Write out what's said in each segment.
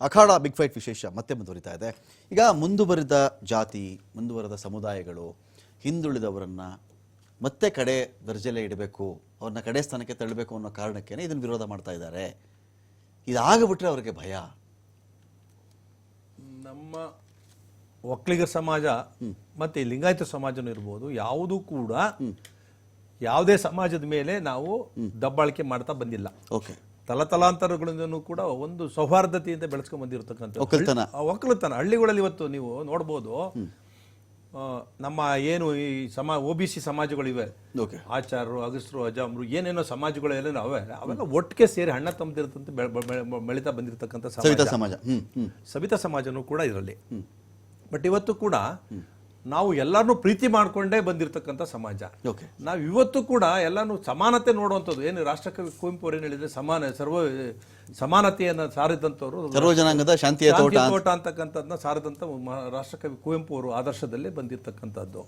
ಅಖಾಡ big fight ವಿಶೇಷ ಮತ್ತೆ ಮುಂದುವರಿತಾ ಇದೆ. ಈಗ ಮುಂದುವರಿದ ಜಾತಿ ಮುಂದುವರೆದ ಸಮುದಾಯಗಳು ಹಿಂದುಳಿದವರನ್ನು ಮತ್ತೆ ಕಡೆ ದರ್ಜೆಲೆ ಇಡಬೇಕು ಅವ್ರನ್ನ ಕಡೆ ಸ್ಥಾನಕ್ಕೆ ತಳ್ಳಬೇಕು ಅನ್ನೋ ಕಾರಣಕ್ಕೇನೆ ಇದನ್ನು ವಿರೋಧ ಮಾಡ್ತಾ ಇದ್ದಾರೆ. ಇದಾಗಬಿಟ್ರೆ ಅವ್ರಿಗೆ ಭಯ. ನಮ್ಮ ಒಕ್ಕಲಿಗರ ಸಮಾಜ ಮತ್ತೆ ಲಿಂಗಾಯತ ಸಮಾಜನೂ ಇರ್ಬೋದು ಯಾವುದೂ ಕೂಡ ಯಾವುದೇ ಸಮಾಜದ ಮೇಲೆ ನಾವು ದಬ್ಬಾಳಿಕೆ ಮಾಡ್ತಾ ಬಂದಿಲ್ಲ. ಓಕೆ. ತಲತಲಾಂತರಗಳಿಂದನೂ ಕೂಡ ಒಂದು ಸೌಹಾರ್ದತೆಯಿಂದ ಬೆಳೆಸ್ಕೊಂಡ್ ಬಂದಿರತಕ್ಕಂಥ ಒಕ್ಕಲ್ತನ. ಒಕ್ಕಲತನ. ಹಳ್ಳಿಗಳಲ್ಲಿ ಇವತ್ತು ನೀವು ನೋಡ್ಬೋದು ನಮ್ಮ ಏನು ಈ ಸಮಾ ಒ ಬಿ ಸಿ ಸಮಾಜಗಳಿವೆ. ಆಚಾರರು ಅಗಸ್ರು ಅಜಾಮ್ರು ಏನೇನೋ ಸಮಾಜಗಳೆಲ್ಲ ಅವೆ ಅವೆಲ್ಲ ಒಟ್ಟಿಗೆ ಸೇರಿ ಹಣ್ಣ ತಮ್ಮದಿರ್ತಂತೆ ಬೆಳೀತಾ ಬಂದಿರತಕ್ಕಂಥ ಸವಿತಾ ಸಮಾಜ. ಸವಿತಾ ಸಮಾಜನೂ ಕೂಡ ಇದರಲ್ಲಿ. ಬಟ್ ಇವತ್ತು ಕೂಡ ನಾವು ಎಲ್ಲರನ್ನೂ ಪ್ರೀತಿ ಮಾಡ್ಕೊಂಡೇ ಬಂದಿರತಕ್ಕಂಥ ಸಮಾಜ. ಓಕೆ. ನಾವು ಇವತ್ತು ಕೂಡ ಎಲ್ಲಾನು ಸಮಾನತೆ ನೋಡುವಂಥದ್ದು ಏನು ರಾಷ್ಟ್ರಕವಿ ಕುವೆಂಪು ಅವರು ಏನು ಹೇಳಿದ್ರೆ ಸಮಾನ ಸರ್ವ ಸಮಾನತೆಯನ್ನು ಸಾರಿದಂಥವ್ರು ಸರ್ವ ಜನಾಂಗದ ಶಾಂತಿಯ ತೋಟ ಶಾಂತಿ ತೋಟ ಅಂತಕ್ಕಂಥದ್ದನ್ನ ಸಾರದಂಥ ರಾಷ್ಟ್ರಕವಿ ಕುವೆಂಪು ಅವರು ಆದರ್ಶದಲ್ಲಿ ಬಂದಿರತಕ್ಕಂಥದ್ದು.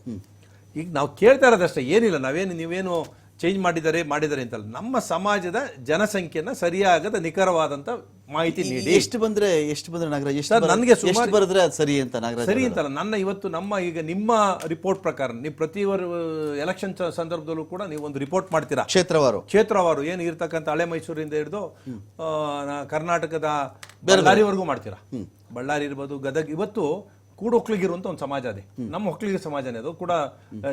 ಈಗ ನಾವು ಕೇಳ್ತಾ ಇರೋದಷ್ಟೇ ಏನಿಲ್ಲ ನಾವೇನು ನೀವೇನು ಚೇಂಜ್ ಮಾಡಿದ್ದಾರೆ ಮಾಡಿದ್ದಾರೆ ಅಂತಲ್ಲ. ನಮ್ಮ ಸಮಾಜದ ಜನಸಂಖ್ಯೆನ ಸರಿಯಾಗದ ನಿಖರವಾದಂತ ಮಾಹಿತಿ ನೀಡಿ. ಎಷ್ಟು ಬಂದ್ರೆ ಎಷ್ಟು ಬಂದ್ರೆ ನಾಗರಾಜ್ ಎಷ್ಟು ನನ್ಗೆ ಸುಮಾರು- ಬರೆದ್ರೆ ಅದು ಸರಿ ಅಂತ ನಾಗರಾಜ್ ಸರಿ ಅಂತಲ್ಲ. ನನ್ನ ಇವತ್ತು ನಮ್ಮ ಈಗ ನಿಮ್ಮ ರಿಪೋರ್ಟ್ ಪ್ರಕಾರ ನೀವು ಪ್ರತಿ ಎಲೆಕ್ಷನ್ ಸಂದರ್ಭದಲ್ಲೂ ಕೂಡ ನೀವು ಒಂದು ರಿಪೋರ್ಟ್ ಮಾಡ್ತೀರಾ? ಕ್ಷೇತ್ರವಾರು. ಕ್ಷೇತ್ರವಾರು. ಏನು ಇರ್ತಕ್ಕಂಥ ಹಳೆ ಮೈಸೂರಿಂದ ಹಿಡಿದು ಕರ್ನಾಟಕದ ಬಳ್ಳಾರಿವರೆಗೂ ಮಾಡ್ತೀರಾ? ಬಳ್ಳಾರಿ ಇರ್ಬೋದು ಗದಗ ಇವತ್ತು ಕೂಡ ಒಕ್ಕಲಿಗಿರುವಂತ ಒಂದು ಸಮಾಜ ಅದೇ. ನಮ್ಮ ಒಕ್ಕಲಿಗ ಸಮಾಜನೇ ಅದು. ಕೂಡ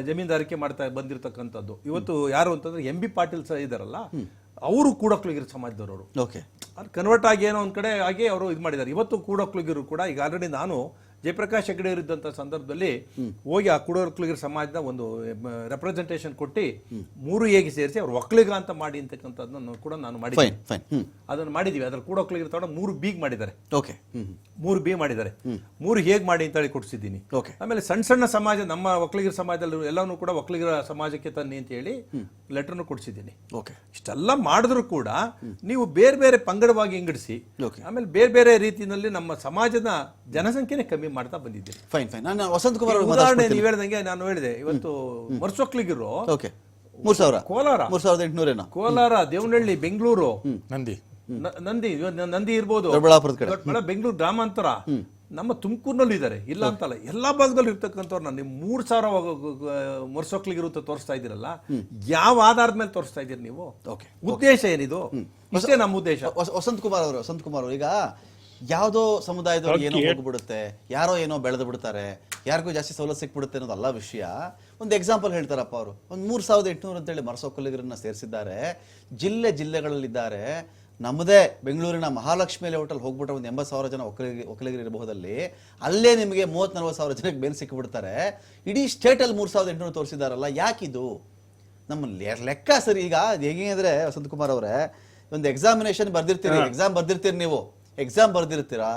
ಜಮೀನ್ದಾರಿಕೆ ಮಾಡ್ತಾ ಬಂದಿರತಕ್ಕಂಥದ್ದು. ಇವತ್ತು ಯಾರು ಅಂತಂದ್ರೆ ಎಂ ಬಿ ಪಾಟೀಲ್ ಸಹ ಇದಾರಲ್ಲ ಅವರು ಕೂಡ ಒಕ್ಕಲಿಗರ ಸಮಾಜದವರು ಓಕೆ. ಕನ್ವರ್ಟ್ ಆಗಿ ಏನೋ ಒಂದ್ ಕಡೆ ಆಗಿ ಅವರು ಇದು ಮಾಡಿದ್ದಾರೆ ಇವತ್ತು ಕೂಡೊಕ್ಲಿಗರು ಕೂಡ ಈಗ ಆಲ್ರೆಡಿ ನಾನು ಜಯಪ್ರಕಾಶ್ ಹೆಗ್ಡೆ ಇದ್ದಂಥ ಸಂದರ್ಭದಲ್ಲಿ ಹೋಗಿ ಆ ಕೂಡೊಕ್ಲಿಗರ ಸಮಾಜದ ಒಂದು ರೆಪ್ರೆಸೆಂಟೇಷನ್ ಕೊಟ್ಟು ಮೂರು ಹೇಗೆ ಸೇರಿಸಿ ಅವ್ರು ಒಕ್ಕಲಿಗ ಅಂತ ಮಾಡಿ ಅಂತಕ್ಕಂಥದ್ದನ್ನು ಕೂಡ ನಾನು ಮಾಡಿದ್ದೀನಿ ಅದನ್ನು ಮಾಡಿದೀವಿ. ಅದ್ರ ಕೂಡೊಕ್ಲಿಗರ ತಗೊಂಡು ಮೂರು ಬೀಗ್ ಮಾಡಿದ್ದಾರೆ. ಓಕೆ ಮೂರು ಬಿ ಮಾಡಿದ್ದಾರೆ. ಮೂರು ಹೇಗೆ ಮಾಡಿ ಅಂತ ಹೇಳಿ ಕೊಡಿಸಿದ್ದೀನಿ. ಓಕೆ ಆಮೇಲೆ ಸಣ್ಣ ಸಣ್ಣ ಸಮಾಜ ನಮ್ಮ ಒಕ್ಕಲಿಗರ ಸಮಾಜದಲ್ಲಿ ಎಲ್ಲವೂ ಕೂಡ ಒಕ್ಕಲಿಗರ ಸಮಾಜಕ್ಕೆ ತನ್ನಿ ಅಂತ ಹೇಳಿ ಲೆಟರ್ನು ಕೊಡಿಸಿದ್ದೀನಿ. ಓಕೆ ಇಷ್ಟೆಲ್ಲ ಮಾಡಿದ್ರು ಕೂಡ ನೀವು ಬೇರೆ ಬೇರೆ ಪಂಗಡವಾಗಿ ಇಂಗಡಿಸಿ ಆಮೇಲೆ ಬೇರೆ ಬೇರೆ ರೀತಿಯಲ್ಲಿ ನಮ್ಮ ಸಮಾಜದ ಜನಸಂಖ್ಯೆನೇ ಕಮ್ಮಿ ಮಾಡ್ತಾ ಬಂದಿದ್ದೇನೆ ಫೈನ್ ಫೈನ್ ನಾನು ವಸಂತ್ ಕುಮಾರ್ ಅವ್ರಿಗೆ ಉದಾಹರಣೆ ನೀವು ಹೇಳ್ದಂಗೆ ನಾನು ಹೇಳಿದೆ. ಇವತ್ತು ಮರ್ಸೊಕ್ಲಿಗಿರೋ ಓಕೆ ಮೂರ್ ಸಾವಿರ. ಕೋಲಾರ. ಮೂರ್ ಸಾವಿರದ ಎಂಟುನೂರೇನೋ ಕೋಲಾರ ದೇವನಹಳ್ಳಿ ಬೆಂಗಳೂರು. ನಂದಿ. ನ- ನಂದಿ ನಂದಿ ಇರ್ಬೋದು. ದೊಡ್ಡಬಳ್ಳಾಪುರದ ಕಡೆ. ಬೆಂಗಳೂರು ಗ್ರಾಮಾಂತರ. ನಮ್ಮ ತುಮಕೂರಿನಲ್ಲಿ ಇದ್ದಾರೆ ಇಲ್ಲ ಅಂತಲ್ಲ ಎಲ್ಲಾ ಭಾಗದಲ್ಲಿ ಇರ್ತಕ್ಕಂಥವ್ರನ್ನ ನೀವು ಮೂರ್ ಸಾವಿರ ಮೊರ್ಸೊಕ್ಲಿಗಿರು ಅಂತ ತೋರಿಸ್ತಾ ಇದ್ದೀರಲ್ಲ ಯಾವ ಆಧಾರದ ಮೇಲೆ ತೋರಿಸ್ತಾ ಇದ್ದೀರಿ ನೀವು? ಓಕೆ ಉದ್ದೇಶ ಏನಿದು? ಇಷ್ಟೇ ನಮ್ಮ ಉದ್ದೇಶ. ವಸ- ವಸಂತ್ ಕುಮಾರ್ ಅವರು ವಸಂತ್ ಕುಮಾರ್ ಅವರು ಈಗ ಯಾವುದೋ ಸಮುದಾಯದವ್ರಿಗೆ ಏನೋ ಹೋಗ್ಬಿಡುತ್ತೆ ಯಾರೋ ಏನೋ ಬೆಳೆದು ಬಿಡ್ತಾರೆ ಯಾರಿಗೂ ಜಾಸ್ತಿ ಸವಲತ್ತು ಸಿಕ್ಬಿಡುತ್ತೆ ಅನ್ನೋದಲ್ಲ ವಿಷಯ. ಒಂದು ಎಕ್ಸಾಂಪಲ್ ಹೇಳ್ತಾರಪ್ಪ ಅವರು. ಒಂದು ಮೂರು ಸಾವಿರದ ಎಂಟುನೂರು ಅಂತೇಳಿ ಮರಸೋಕೊಲ್ಲಿಗರನ್ನ ಸೇರಿಸಿದ್ದಾರೆ. ಜಿಲ್ಲೆ ಜಿಲ್ಲೆಗಳಲ್ಲಿದ್ದಾರೆ. ನಮ್ಮದೇ ಬೆಂಗಳೂರಿನ ಮಹಾಲಕ್ಷ್ಮಿಯಲ್ಲಿ ಹೋಟೆಲ್ ಹೋಗ್ಬಿಟ್ರೆ ಒಂದು ಎಂಬತ್ತು ಸಾವಿರ ಜನ ಒಕ್ಕಲಿಗ ಒಕ್ಕಲಿಗರು ಇರಬಹುದಲ್ಲಿ. ಅಲ್ಲೇ ನಿಮಗೆ ಮೂವತ್ತು ನಲ್ವತ್ತು ಸಾವಿರ ಜನಕ್ಕೆ ಬೇನ್ ಸಿಕ್ಕಿಬಿಡ್ತಾರೆ ಇಡೀ ಸ್ಟೇಟಲ್ಲಿ ಮೂರು ಸಾವಿರದ ಎಂಟುನೂರು ತೋರಿಸಿದಾರಲ್ಲ ಯಾಕಿದು? ನಮ್ಮ ಲೆಕ್ಕ ಸರಿ ಈಗ ಅದು ಹೇಗೆ ಅಂದರೆ ವಸಂತಕುಮಾರ್ ಅವರೇ ಒಂದು ಎಕ್ಸಾಮಿನೇಷನ್ ಬರ್ದಿರ್ತೀರಿ ಎಕ್ಸಾಮ್ ಬರ್ದಿರ್ತೀರಿ ನೀವು. ಎಕ್ಸಾಮ್ ಬರ್ದಿರ್ತೀರಾ?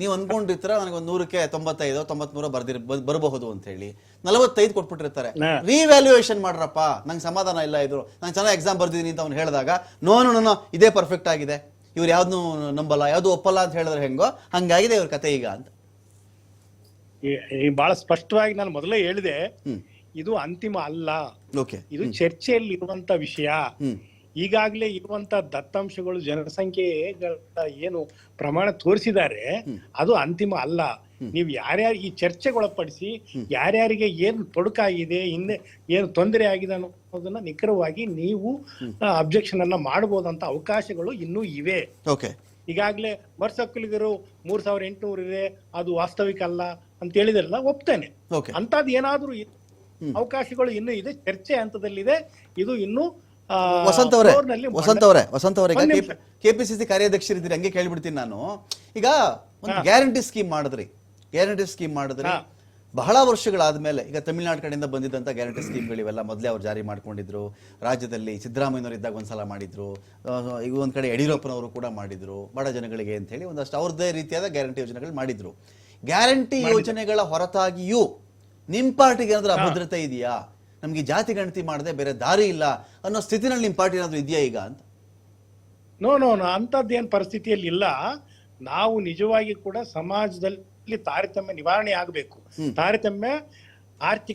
ನೀವು ಅನ್ಕೊಂಡಿರ್ತೀರ ನನಗೆ ಒಂದು ನೂರಕ್ಕೆ ತೊಂಬತ್ತೈದು ತೊಂಬತ್ಮೂರು ಬರ್ದಿರ್ ಬರಬಹುದು ಅಂತ ಹೇಳಿ. ನಲವತ್ತೈದು ಕೊಟ್ಬಿಟ್ಟಿರ್ತಾರೆ. ರಿವ್ಯಾಲ್ಯೂಯೇಷನ್ ಮಾಡ್ರಪ್ಪ. ನಂಗೆ ಸಮಾಧಾನ ಇಲ್ಲ ಇದು. ನಾನು ಚೆನ್ನಾಗಿ ಎಕ್ಸಾಮ್ ಬರ್ದಿದ್ದೀನಿ ಅಂತ ಅವ್ನು ಹೇಳಿದಾಗ ನೋ ನೋ ನೋ ಇದೇ ಪರ್ಫೆಕ್ಟ್ ಆಗಿದೆ. ಇವ್ರು ಯಾವ್ದು ನಂಬಲ್ಲ ಯಾವ್ದು ಒಪ್ಪಲ್ಲ ಅಂತ ಹೇಳಿದ್ರೆ ಹೆಂಗೋ ಹಂಗಾಗಿದೆ ಇವ್ರ ಕತೆ ಈಗ ಅಂತ. ಬಹಳ ಸ್ಪಷ್ಟವಾಗಿ ನಾನು ಮೊದಲೇ ಹೇಳಿದೆ ಇದು ಅಂತಿಮ ಅಲ್ಲ. ಓಕೆ. ಇದು ಚರ್ಚೆಯಲ್ಲಿ ಇರುವಂತ ವಿಷಯ. ಈಗಾಗಲೇ ಇರುವಂತ ದತ್ತಾಂಶಗಳು ಜನಸಂಖ್ಯೆಗಳ ಏನು ಪ್ರಮಾಣ ತೋರಿಸಿದ್ದಾರೆ ಅದು ಅಂತಿಮ ಅಲ್ಲ. ನೀವು ಯಾರ್ಯಾರು ಈ ಚರ್ಚೆಗೊಳಪಡಿಸಿ ಯಾರ್ಯಾರಿಗೆ ಏನು ತೊಡಕಾಗಿದೆ ಹಿಂದೆ ಏನು ತೊಂದರೆ ಆಗಿದೆ ಅನ್ನೋದನ್ನ ನಿಖರವಾಗಿ ನೀವು ಅಬ್ಜೆಕ್ಷನ್ ಅನ್ನ ಮಾಡಬಹುದಂತ ಅವಕಾಶಗಳು ಇನ್ನೂ ಇವೆ. ಓಕೆ. ಈಗಾಗಲೇ ಮರ್ಸಕ್ಕಲಿಗರು ಮೂರ್ ಸಾವಿರ ಎಂಟುನೂರು ಇದೆ ಅದು ವಾಸ್ತವಿಕ ಅಲ್ಲ ಅಂತ ಹೇಳಿದ್ರಲ್ಲ ಒಪ್ತೇನೆ. ಓಕೆ. ಅಂತದ್ ಏನಾದ್ರೂ ಅವಕಾಶಗಳು ಇನ್ನೂ ಇದೆ ಚರ್ಚೆ ಹಂತದಲ್ಲಿದೆ ಇದು ಇನ್ನೂ ವಸಂತ್ ಅವರೇ ವಸಂತ ಅವರೇ ವಸಂತ ಅವರೇ. ಕೆಪಿಸಿಸಿ ಕಾರ್ಯಾಧ್ಯಕ್ಷರಿದ್ದೀರಿ ಹಂಗೆ ಕೇಳ್ಬಿಡ್ತೀನಿ ನಾನು. ಈಗ ಒಂದು ಗ್ಯಾರಂಟಿ ಸ್ಕೀಮ್ ಮಾಡಿದ್ರಿ ಗ್ಯಾರಂಟಿ ಸ್ಕೀಮ್ ಮಾಡಿದ್ರಿ. ಬಹಳ ವರ್ಷಗಳಾದ್ಮೇಲೆ ಈಗ ತಮಿಳುನಾಡು ಕಡೆಯಿಂದ ಬಂದಿದ್ದಂಥ ಗ್ಯಾರಂಟಿ ಸ್ಕೀಮ್ಗಳು ಇವೆಲ್ಲ ಮೊದಲೇ ಅವ್ರು ಜಾರಿ ಮಾಡ್ಕೊಂಡಿದ್ರು. ರಾಜ್ಯದಲ್ಲಿ ಸಿದ್ದರಾಮಯ್ಯನವರು ಇದ್ದಾಗ ಒಂದ್ಸಲ ಮಾಡಿದ್ರು. ಈಗ ಒಂದು ಕಡೆ ಯಡಿಯೂರಪ್ಪನವರು ಕೂಡ ಮಾಡಿದ್ರು ಬಡ ಜನಗಳಿಗೆ ಅಂತ ಹೇಳಿ ಒಂದಷ್ಟು ಅವ್ರದ್ದೇ ರೀತಿಯಾದ ಗ್ಯಾರಂಟಿ ಯೋಜನೆಗಳು ಮಾಡಿದ್ರು. ಗ್ಯಾರಂಟಿ ಯೋಜನೆಗಳ ಹೊರತಾಗಿಯೂ ನಿಮ್ಮ ಪಾರ್ಟಿಗೆ ಏನಾದರೂ ಅಭದ್ರತೆ ಇದೆಯಾ? ನಮ್ಗೆ ಜಾತಿ ಗಣತಿ ಮಾಡದೆ ಬೇರೆ ದಾರಿ ಇಲ್ಲ ಅನ್ನೋ ಸ್ಥಿತಿನಲ್ಲಿ ನಿಮ್ಮ ಪಾರ್ಟಿ ಏನಾದರೂ ಇದೆಯಾ ಈಗ ಅಂತ? ನೋ ನೋ ನೋ ಅಂತದ್ದೇನ್ ಪರಿಸ್ಥಿತಿಯಲ್ಲಿ ಇಲ್ಲ. ನಾವು ನಿಜವಾಗಿ ಕೂಡ ಸಮಾಜದಲ್ಲಿ ತಾರತಮ್ಯ ನಿವಾರಣೆ ಆಗಬೇಕು. ತಾರತಮ್ಯ ಆರ್ಥಿಕ